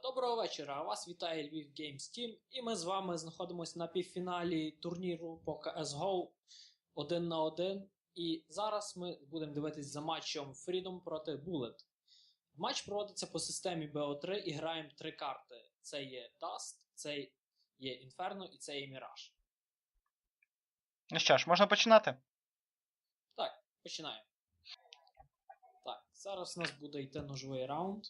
Доброго вечора. Вас вітає Львів Games Team, і ми з вами знаходимося на півфіналі турніру по CSGO 1 на 1. І зараз ми будемо дивитись за матчем Freedom проти Bullet. Матч проводиться по системі BO3 і граємо три карти: це є Dust, це є Inferno і це є Mirage. Ну що ж, можна починати? Так, починаємо. Так, зараз у нас буде йти ножовий раунд.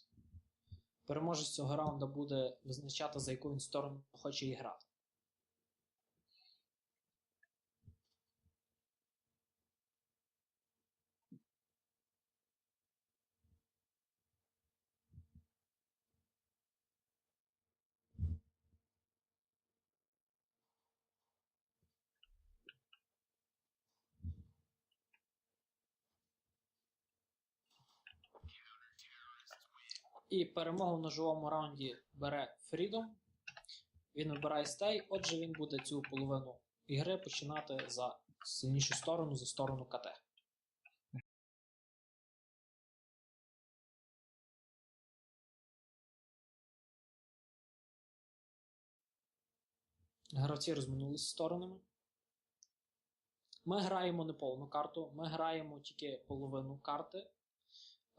Переможець цього раунду буде визначати, за яку він сторону хоче грати. І перемогу в ножовому раунді бере Freedom. Він вибирає стей, отже, він буде цю половину ігри починати за сильнішу сторону, за сторону КТ. Гравці розминулися сторонами. Ми граємо не повну карту, ми граємо тільки половину карти.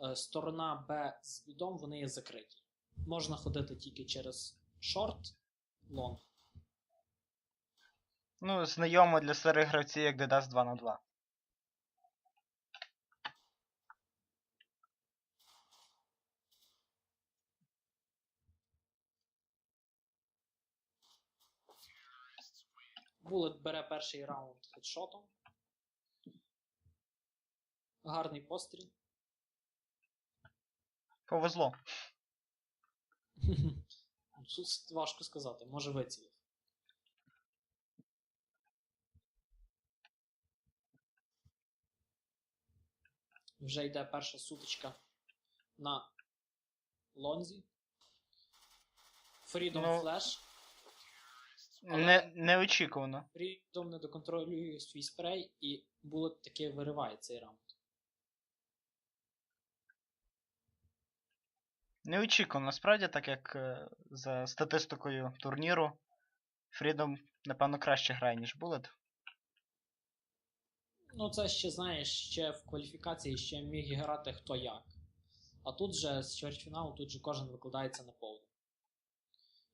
Е, Сторона Б з відом вони є закриті. Можна ходити тільки через шорт, лонг. Ну, знайомо для старих гравців, як Dedas 2 на 2. Булет бере перший раунд хедшотом. Гарний постріл. Повезло. Тут важко сказати, може вицілив. Вже йде перша сутичка на лонзі. Freedom Ну, Flash. Не, неочікувано. Freedom не доконтролює свій спрей і Булет таки вириває цей раунд. Неочікувано, насправді, так як е, за статистикою турніру Freedom, напевно, краще грає, ніж Bullet. Ну, це ще, знаєш, ще в кваліфікації ще міг грати хто як. А тут же з чвертьфіналу, тут же кожен викладається на повну.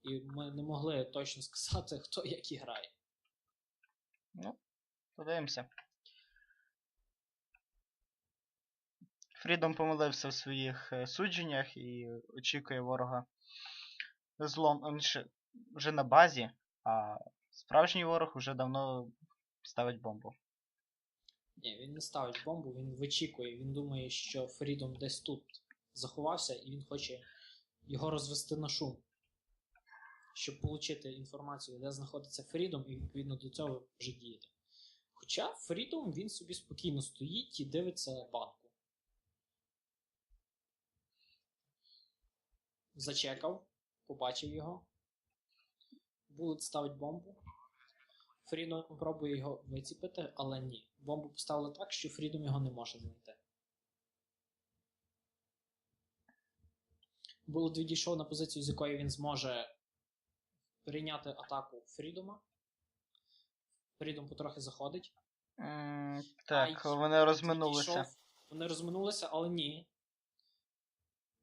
І ми не могли точно сказати, хто як і грає. Ну, подивимося. Freedom помилився в своїх е, судженнях і очікує ворога злом вже на базі, а справжній ворог вже давно ставить бомбу. Ні, він не ставить бомбу, він вичікує. Він думає, що Freedom десь тут заховався, і він хоче його розвести на шум. Щоб отримати інформацію, де знаходиться Freedom, і відповідно до цього вже діяти. Хоча Freedom він собі спокійно стоїть і дивиться банку. Зачекав, побачив його. Булет ставить бомбу. Фрідом пробує його виціпити, але ні. Бомбу поставили так, що Фрідом його не може знайти. Булет відійшов на позицію, з якої він зможе прийняти атаку Фрідома. Фрідом потрохи заходить. М, Так, Ай, вони розминулися. Відійшов. Вони розминулися, але ні.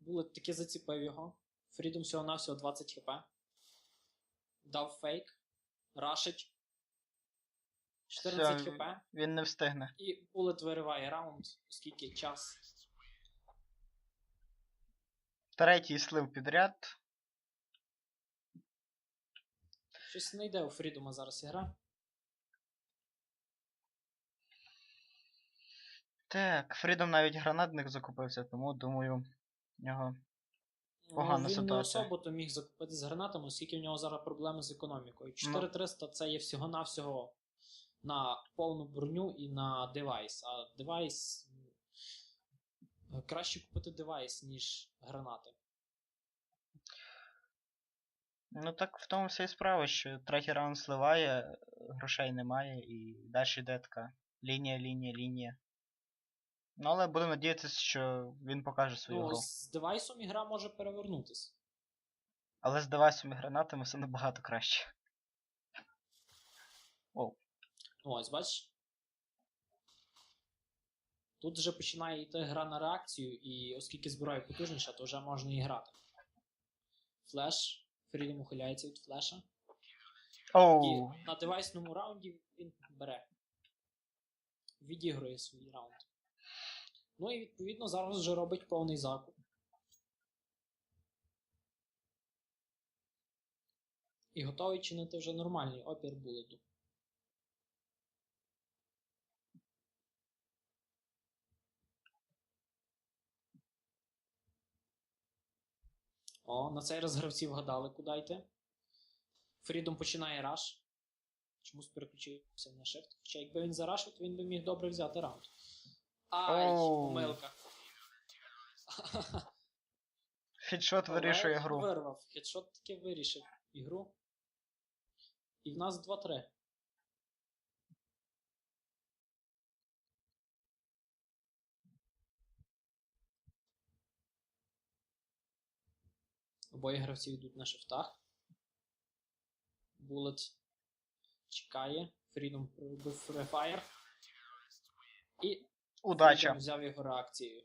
Булет таки заціпив його. Фрідом всього-навсього 20 хп. Дав фейк. Рашить. 14 Все, хп. Він не встигне. І Булет вириває раунд, оскільки час. Третій слив підряд. Щось не йде у Фрідома зараз ігра. Так, Фрідом навіть гранатник закупився, тому думаю, в нього. Погана ну, він не ситуація. особо то міг закупити з гранатами, оскільки в нього зараз проблеми з економікою. 4300 це є всього-навсього на повну броню і на девайс. А девайс. Краще купити девайс, ніж гранати. Ну так в тому вся і справа, що третій раунд сливає, грошей немає, і далі йде така лінія, лінія, лінія. Ну, але буду надіятися, що він покаже свою Ну, гру. з девайсом ігра може перевернутися. Але з девайсами і гранатами все набагато краще. Ну, ось, бачиш. Тут вже починає йти гра на реакцію, і оскільки зброя потужніша, то вже можна і грати. Флеш. Фрідом ухиляється від флеша. Оу. І на девайсному раунді він бере. Відігрує свій раунд. Ну і відповідно зараз вже робить повний закуп. І готовий чинити вже нормальний опір булету. О, на цей раз гравці вгадали, куди йти. Фрідом починає раш. Чомусь переключився на shift. Хоча якби він зарашив, то він би міг добре взяти раунд. Ай, Оу. помилка. Хедшот вирішує гру. Вирвав. Хедшот таки вирішив ігру. І в нас 2-3. Обоє гравці йдуть на шифтах. Булет чекає. Фрідом пробив Free І Удача. Я взяв його реакцією.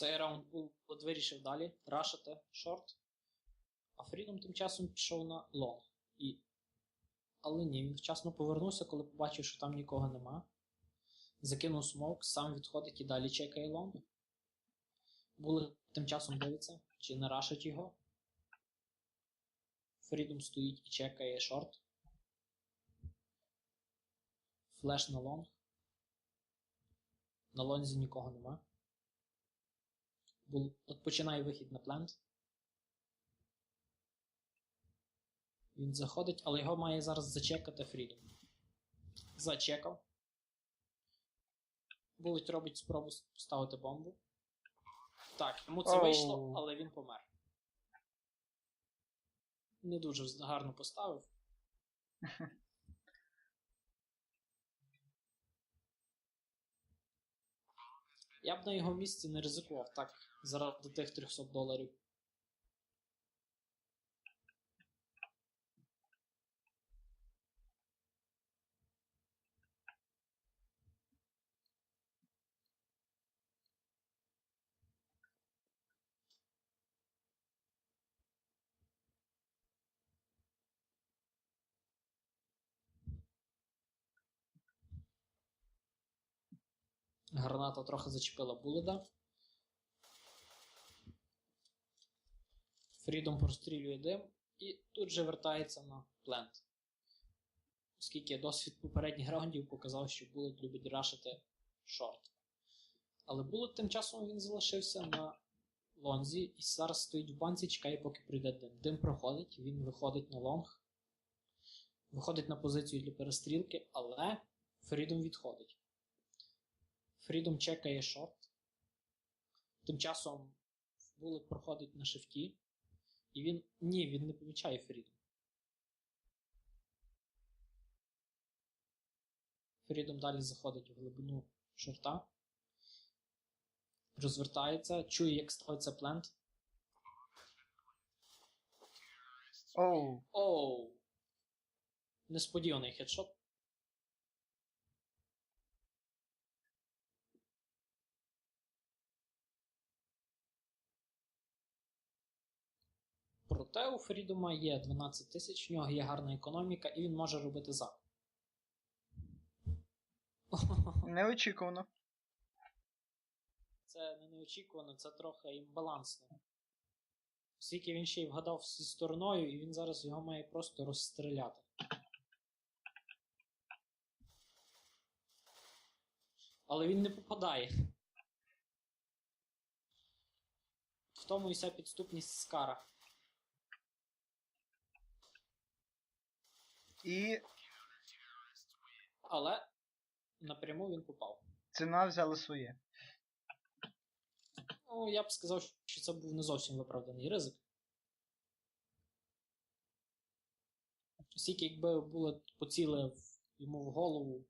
Цей раунд був от вирішив далі рашити шорт. А Фрідом тим часом пішов на лонг. І... Але ні, він вчасно повернувся, коли побачив, що там нікого нема. Закинув смок, сам відходить і далі чекає лонг. Були тим часом дивиться, чи не рашить його. Фрідом стоїть і чекає шорт. Флеш на лонг. На лонзі нікого нема. Бул... От починає вихід на плент. Він заходить, але його має зараз зачекати Фрідом. Зачекав. Булить робить спробу поставити бомбу. Так, йому це Оу. вийшло, але він помер. Не дуже гарно поставив. Я б на його місці не ризикував так заради тих 300 доларів. Граната трохи зачепила Буледа. Фрідом прострілює дим і тут же вертається на плент. Оскільки досвід попередніх раундів показав, що Булет любить рашити шорт. Але Булет тим часом він залишився на лонзі і зараз стоїть в банці, чекає, поки прийде дим. Дим проходить, він виходить на лонг, виходить на позицію для перестрілки, але Фрідом відходить. Фрідом чекає шорт. Тим часом Булет проходить на шифті. І він. Ні, він не помічає Фрідом. Фрідом далі заходить в глибину шорта. Розвертається, чує, як ставиться плент. Оу. Оу! Несподіваний хедшот. Проте у Фрідома є 12 тисяч, в нього є гарна економіка, і він може робити закуп. Неочікувано. Це не неочікувано, це трохи імбалансно. Оскільки він ще й вгадав зі стороною, і він зараз його має просто розстріляти. Але він не попадає. В тому і вся підступність Скара. І але напряму він попав. Ціна взяла своє. Ну, я б сказав, що це був не зовсім виправданий ризик. Оскільки якби було поцілив йому в голову,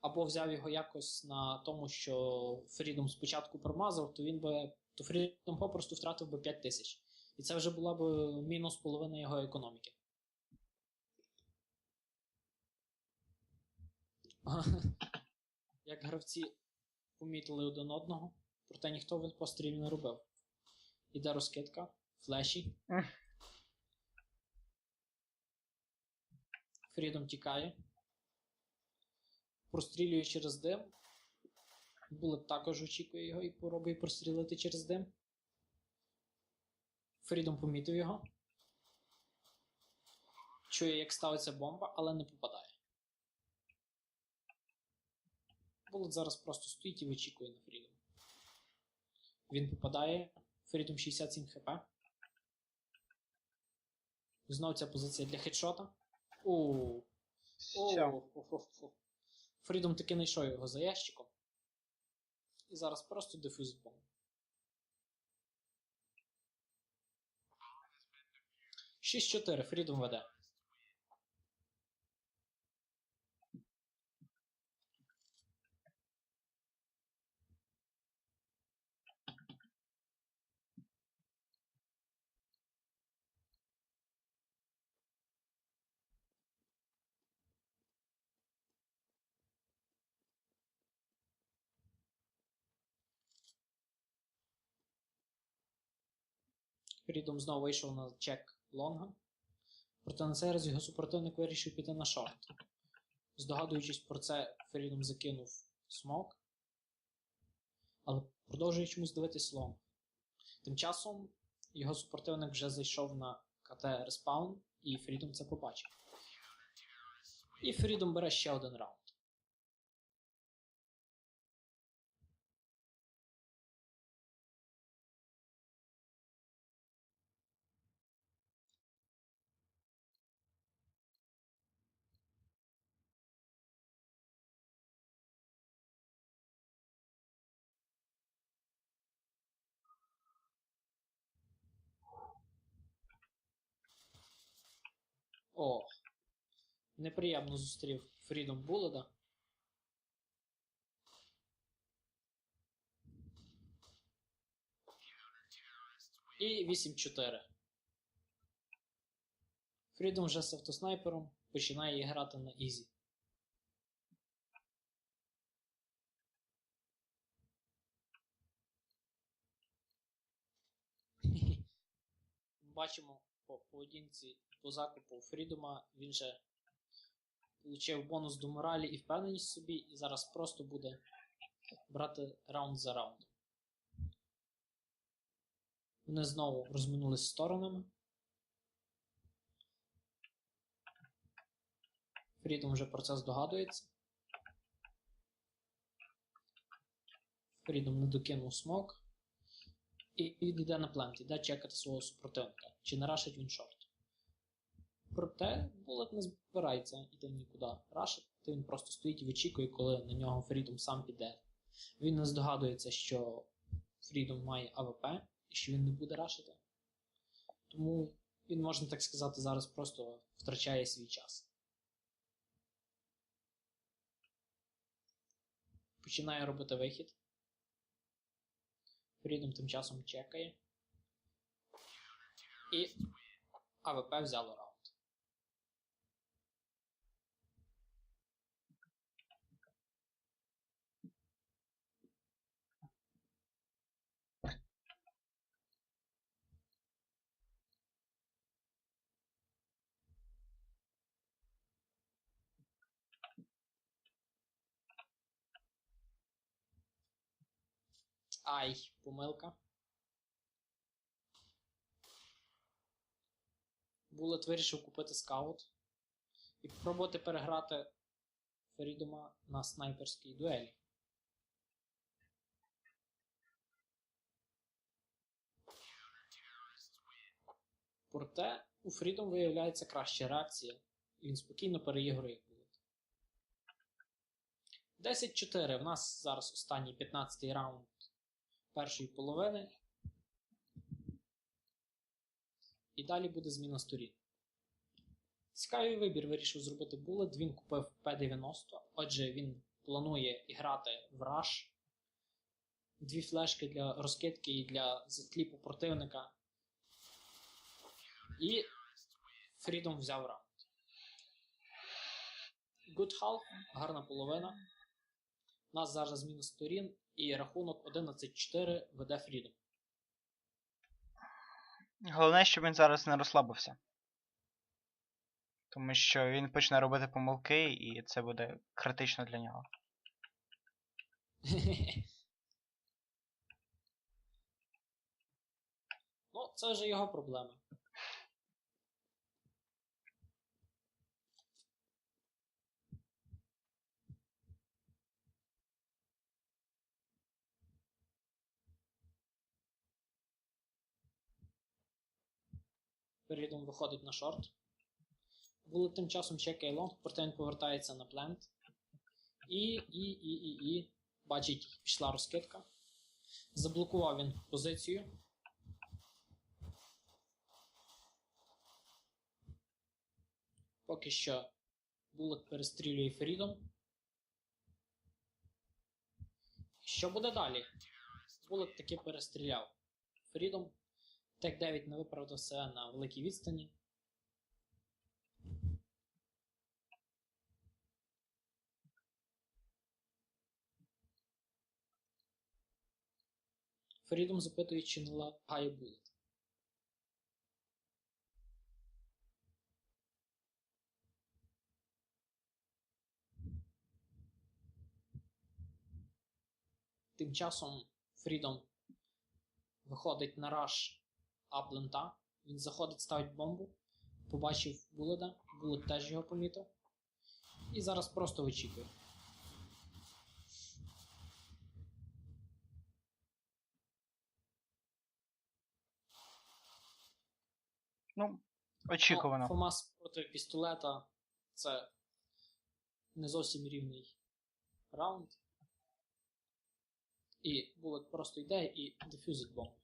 або взяв його якось на тому, що Фрідом спочатку промазав, то він би то Фрідом попросту втратив би 5 тисяч. І це вже була б мінус половина його економіки. Як гравці помітили один одного, проте ніхто пострілів не робив. Іде розкидка, флеші. Фрідом тікає. Прострілює через дим. Булет також очікує його і пробує прострілити через дим. Фрідом помітив його. Чує, як ставиться бомба, але не попадає. Булет зараз просто стоїть і вичікує на Фрідом. Він попадає. Фрідом 67 хп. Знов ця позиція для хедшота. Оу. Фрідом таки знайшов його за ящиком. І зараз просто дефюз бомб. Шість 4 Фрідом веде. Фрідом знову вийшов на чек лонга. Проте на цей раз його супротивник вирішив піти на шорт. Здогадуючись про це, Фрідом закинув смок. Але продовжує чомусь дивитись лонг. Тим часом його супротивник вже зайшов на КТ респаун, і Фрідом це побачив. І Фрідом бере ще один раунд. О, неприємно зустрів Фрідом Буледа. І 8-4. Фрідом вже з автоснайпером починає грати на Ізі. Бачимо по поодинці по закупу Фрідома він же отримав бонус до моралі і впевненість собі, і зараз просто буде брати раунд за раундом. Вони знову розминулись сторонами. Фрідом вже про це здогадується. Фрідом не докинув смок. І йде на плент, йде чекати свого супротивника. Чи не рашить він шорт. Проте Булет не збирається йти нікуди рашити, він просто стоїть і вичікує, коли на нього Фрідом сам піде. Він не здогадується, що Фрідом має АВП і що він не буде рашити. Тому він, можна так сказати, зараз просто втрачає свій час. Починає робити вихід. Фрідом тим часом чекає. І АВП взяло раунд. Ай, помилка. Булет вирішив купити скаут і спробувати переграти Фрідома на снайперській дуелі. Проте у Фрідом виявляється краща реакція, і він спокійно переігрує Булет. 10-4. В нас зараз останній 15-й раунд першої половини. І далі буде зміна сторін. Цікавий вибір вирішив зробити Bullet. Він купив P90. Отже, він планує грати в Rush. Дві флешки для розкидки і для закліпу противника. І Freedom взяв раунд. Good half, гарна половина. У нас зараз зміна сторін і рахунок 11-4 веде Freedom. Головне, щоб він зараз не розслабився. Тому що він почне робити помилки, і це буде критично для нього. ну, це вже його проблеми. Перейдом виходить на шорт. Було тим часом чекає лонг, проте він повертається на плент. І, і, і, і, і. Бачить, пішла розкидка. Заблокував він позицію. Поки що Булlet перестрілює Фрідом. Що буде далі? Булlet таки перестріляв. Фрідом. Тек 9 не виправдав себе на великій відстані. Фрідом запитує, чи не лагає Булlet. Тим часом Фрідом виходить на раш аплента. Він заходить, ставить бомбу. Побачив Буледа. Булет теж його помітив. І зараз просто вичікує. Ну, очікувано. Ну, Фомас проти пістолета це не зовсім рівний раунд. І Булет просто йде і дефюзить бомбу.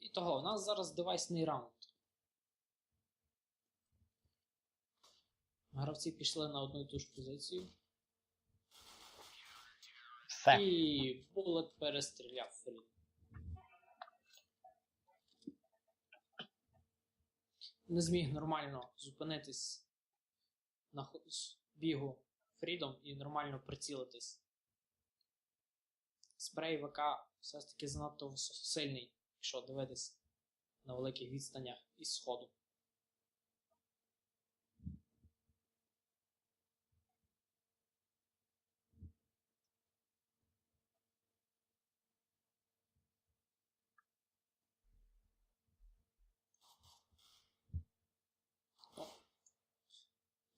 І того, у нас зараз девайсний раунд. Гравці пішли на одну і ту ж позицію. Все. І Булет перестріляв Фрід. Не зміг нормально зупинитись на бігу Фрідом і нормально прицілитись. Спрей ВК все ж таки занадто сильний, якщо дивитись на великих відстанях із сходу.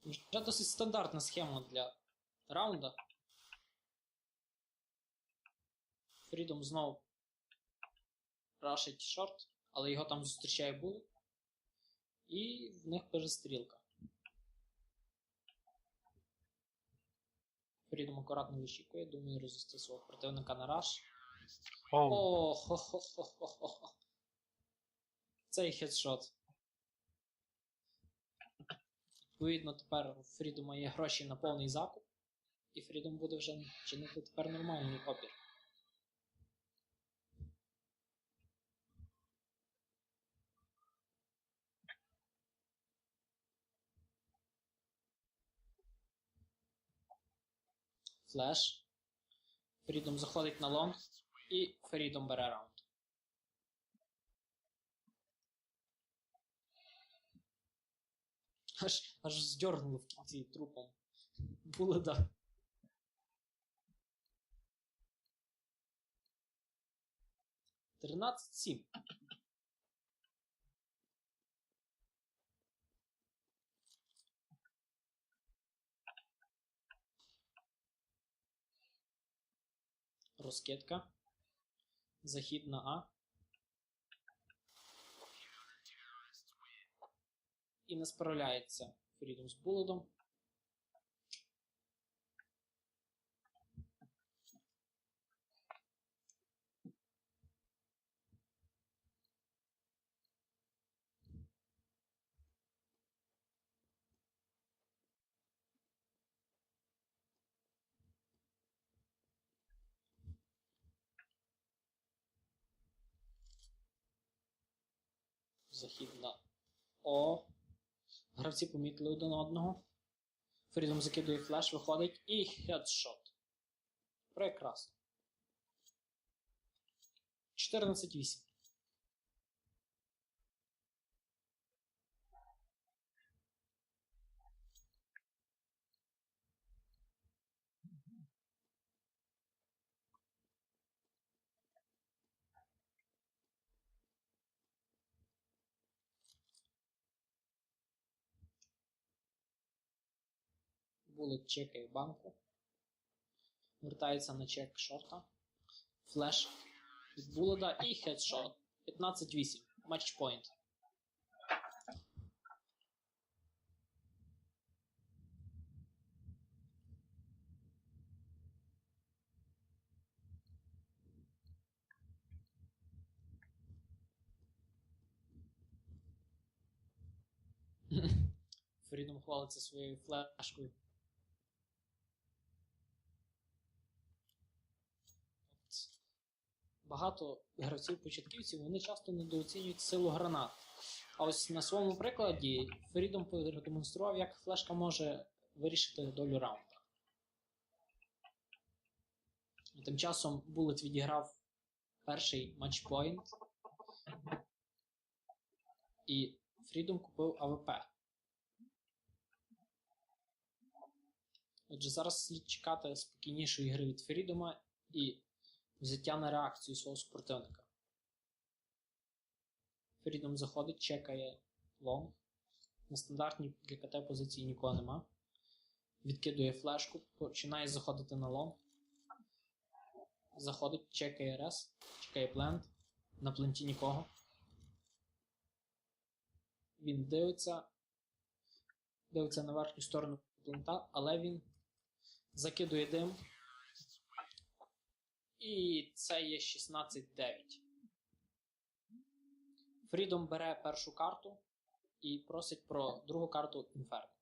Вже досить стандартна схема для раунда. Фрідом знов рашить шорт, але його там зустрічає булет. І в них перестрілка. Фрідом акуратно вичікує, думає розвести свого противника на раш. О, хо-хо-хо-хо-хо. Цей хедшот. Відповідно, тепер у Фрідома є гроші на повний закуп, і Фрідом буде вже чинити тепер нормальний опір. Флеш. Фрідом заходить на лонг, і Фрідом бере раунд. Аж, аж здьорнуло в кінці трупом. Буледа. Тринадцять сім. Розкидка. Захід на А. І не справляється Фрідом з Буледом. Захід на О. Гравці помітили один одного. Фрідом закидує флеш, виходить і хедшот. Прекрасно. 14-8. Булет чекає банку. Вертається на чек шорта. Флеш від Буледа і хедшот. 15-8. Матчпойнт. Фрідом хвалиться своєю флешкою. Багато гравців-початківців вони часто недооцінюють силу гранат. А ось на своєму прикладі Фрідом продемонстрував, як флешка може вирішити долю раунда. Тим часом Булет відіграв перший матчпоінт. І Фрідом купив АВП. Отже, зараз слід чекати спокійнішої гри від Фрідома і взяття на реакцію свого супротивника. Фрідом заходить, чекає лонг. На стандартній для КТ позиції нікого нема. Відкидує флешку, починає заходити на лонг. Заходить, чекає рес, чекає плент. На пленті нікого. Він дивиться. Дивиться на верхню сторону плента, але він закидує дим. І це є 16-9. Фрідом бере першу карту і просить про другу карту Інферно.